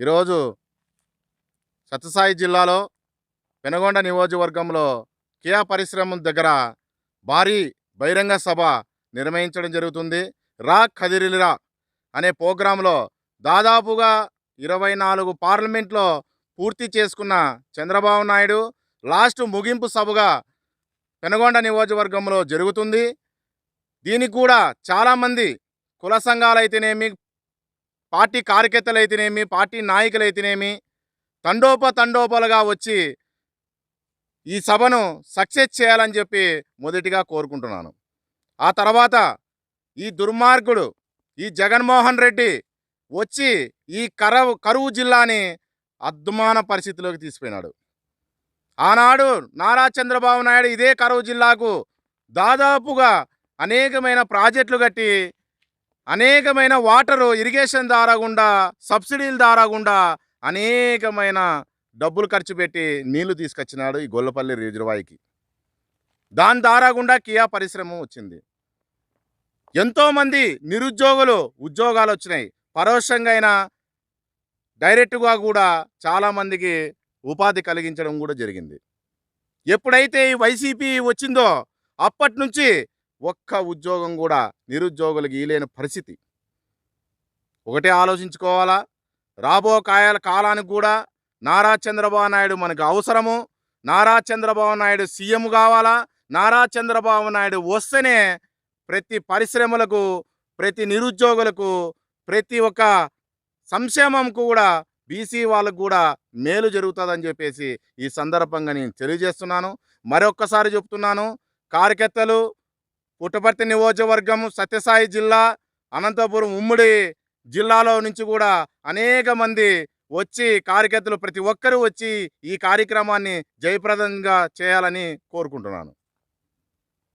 ఈరోజు సత్యసాయి జిల్లాలో పెనగొండ నియోజకవర్గంలో కియా పరిశ్రమ దగ్గర భారీ బహిరంగ సభ నిర్వహించడం జరుగుతుంది. రా కదిరిలిరా అనే ప్రోగ్రాంలో దాదాపుగా ఇరవై నాలుగు పార్లమెంట్లో పూర్తి చేసుకున్న చంద్రబాబు నాయుడు లాస్ట్ ముగింపు సభగా పెనగొండ నియోజకవర్గంలో జరుగుతుంది. దీనికి కూడా చాలామంది కుల సంఘాలు అయితేనేమి పార్టీ కార్యకర్తలు అయితేనేమి పార్టీ నాయకులు అయితేనేమి తండోప తండోపలుగా వచ్చి ఈ సభను సక్సెస్ చేయాలని చెప్పి మొదటిగా కోరుకుంటున్నాను. ఆ తర్వాత ఈ దుర్మార్గుడు ఈ జగన్మోహన్ రెడ్డి వచ్చి ఈ కరవు కరువు జిల్లాని అద్దుమాన పరిస్థితిలోకి తీసిపోయినాడు. ఆనాడు నారా చంద్రబాబు నాయుడు ఇదే కరువు జిల్లాకు దాదాపుగా అనేకమైన ప్రాజెక్టులు కట్టి అనేకమైన వాటరు ఇరిగేషన్ ద్వారా గుండా సబ్సిడీల ద్వారా గుండా అనేకమైన డబ్బులు ఖర్చు పెట్టి నీళ్ళు తీసుకొచ్చినాడు ఈ గొల్లపల్లి రిజర్వాయికి. దాని ద్వారా గుండా కియా పరిశ్రమ వచ్చింది. ఎంతోమంది నిరుద్యోగులు ఉద్యోగాలు వచ్చినాయి. పరోక్షంగా అయినా డైరెక్ట్గా కూడా చాలామందికి ఉపాధి కలిగించడం కూడా జరిగింది. ఎప్పుడైతే ఈ వైసీపీ వచ్చిందో అప్పటి నుంచి ఒక్క ఉద్యోగం కూడా నిరుద్యోగులకు ఈలేని పరిస్థితి. ఒకటే ఆలోచించుకోవాలా? రాబో కాయాల కాలానికి కూడా నారా చంద్రబాబు నాయుడు మనకు అవసరము. నారా చంద్రబాబు నాయుడు సీఎం కావాలా? నారా చంద్రబాబు నాయుడు వస్తేనే ప్రతి పరిశ్రమలకు ప్రతి నిరుద్యోగులకు ప్రతి ఒక్క సంక్షేమంకు కూడా బీసీ వాళ్ళకు కూడా మేలు జరుగుతుందని చెప్పేసి ఈ సందర్భంగా నేను తెలియజేస్తున్నాను. మరొక్కసారి చెప్తున్నాను. కార్యకర్తలు పుట్టపర్తి నియోజకవర్గం సత్యసాయి జిల్లా అనంతపురం ఉమ్మడి జిల్లాలో నుంచి కూడా అనేక మంది వచ్చి కార్యకర్తలు ప్రతి ఒక్కరూ వచ్చి ఈ కార్యక్రమాన్ని జయప్రదంగా చేయాలని కోరుకుంటున్నాను.